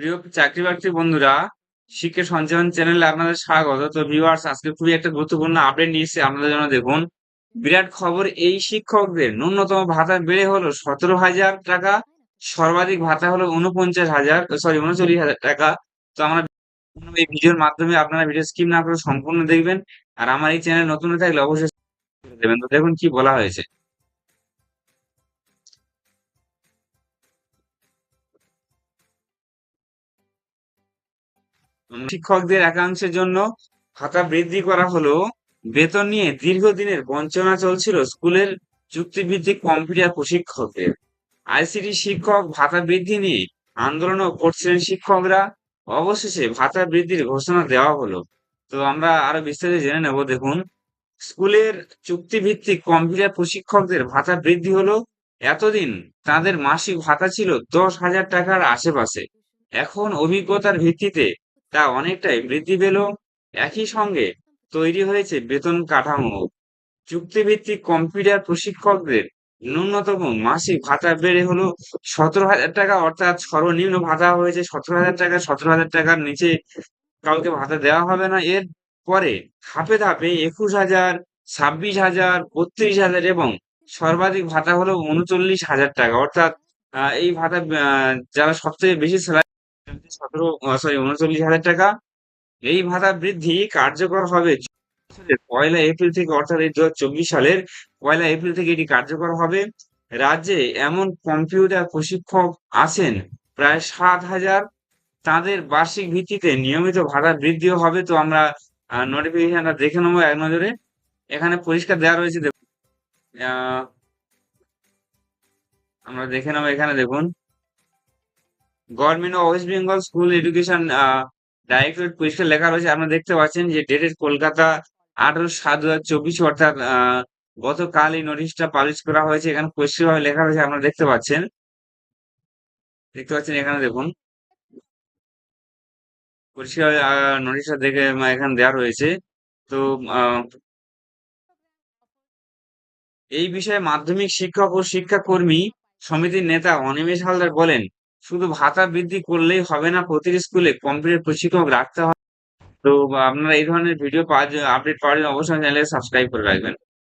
প্রিয় চাকরি বাকরি বন্ধুরা, শিক্ষা সঞ্চালন চ্যানেলে আপনাদের স্বাগত। তো ভিউয়ার্স আজকে খুবই একটা গুরুত্বপূর্ণ আপডেট নিয়ে আপনাদের জন্য। দেখুন, বিরাট খবর, এই শিক্ষকদের ন্যূনতম ভাতা বেড়ে হলো সতেরো হাজার টাকা, সর্বাধিক ভাতা হলো উনপঞ্চাশ হাজার সরি উনচল্লিশ হাজার টাকা। তো আমরা এই ভিডিওর মাধ্যমে আপনারা ভিডিও স্কিপ না করে সম্পূর্ণ দেখবেন। আর আমার এই চ্যানেল নতুন থাকলে অবশ্যই দেবেন। তো দেখুন কি বলা হয়েছে। শিক্ষকদের একাংশের জন্য ভাতা বৃদ্ধি করা হলো বেতন নিয়ে দীর্ঘদিনের বঞ্চনা চলছিল স্কুলের চুক্তিভিত্তিক কম্পিউটার প্রশিক্ষকদের। আইসিটি শিক্ষক ভাতা বৃদ্ধি নিয়ে আন্দোলনও করছিলেন শিক্ষকরা। অবশেষে ভাতা বৃদ্ধির ঘোষণা দেওয়া হলো। তো আমরা আরও বিস্তারিত জেনে নেব, দেখুন। স্কুলের চুক্তিভিত্তিক কম্পিউটার প্রশিক্ষকদের ভাতা বৃদ্ধি হলো। এতদিন তাদের মাসিক ভাতা ছিল দশ হাজার টাকার আশেপাশে। এখন অভিজ্ঞতার ভিত্তিতে তা অনেকটাই বৃদ্ধি পেল। একই সঙ্গে তৈরি হয়েছে বেতন কাঠামো। চুক্তিভিত্তিক কম্পিউটার প্রশিক্ষকদের ন্যূনতম মাসিক ভাতা বেড়ে হলো সতেরো হাজার টাকা, অর্থাৎ সর্বনিম্ন ভাতা হয়েছে সতেরো হাজার টাকা। সতেরো হাজার টাকার নিচে কাউকে ভাতা দেওয়া হবে না। এর পরে ধাপে ধাপে একুশ হাজার, ছাব্বিশ হাজার, বত্রিশ হাজার এবং সর্বাধিক ভাতা হলো উনচল্লিশ হাজার টাকা। অর্থাৎ এই ভাতা যারা সবথেকে বেশি স্যালারি সতেরো সরি উনচল্লিশ হাজার টাকা। এই ভাতা বৃদ্ধি কার্যকর হবে। পয়লা এপ্রিল থেকে অর্থাৎ এই দু সালের পয়লা এপ্রিল থেকে এটি কার্যকর হবে। রাজ্যে এমন কম্পিউটার প্রশিক্ষক আছেন, প্রায় সাত হাজার। তাদের বার্ষিক ভিত্তিতে নিয়মিত ভাতা বৃদ্ধিও হবে। তো আমরা নোটিফিকেশনটা দেখে নেব এক নজরে। এখানে পরিষ্কার দেওয়া রয়েছে আমরা দেখে নেব এখানে, দেখুন। Government of West Bengal school education directorate পরিষ্কার লেখা রয়েছে। আপনারা দেখতে পাচ্ছেন যে ডেটেড কলকাতা আঠারো সাত দু হাজার চব্বিশ, অর্থাৎ গতকাল এই নোটিশটা পাবলিশ করা হয়েছে। এখানে পরিষ্কারভাবে লেখা রয়েছে, আপনারা দেখতে পাচ্ছেন। দেখতে পাচ্ছেন এখানে দেখুন। পরিষ্কার নোটিশটা দেখে এখানে দেওয়া রয়েছে। তো এই বিষয়ে মাধ্যমিক শিক্ষক ও শিক্ষাকর্মী সমিতির নেতা অনিমেষ হালদার বলেন শুধু ভাতা বৃদ্ধি করলেই হবে না, প্রতিটি স্কুলে কম্পিউটার প্রশিক্ষক রাখতে হবে। তো আপনারা এই ধরনের ভিডিও পাওয়ার আপডেট পাওয়ার জন্য অবশ্যই চ্যানেলে সাবস্ক্রাইব করে রাখবেন।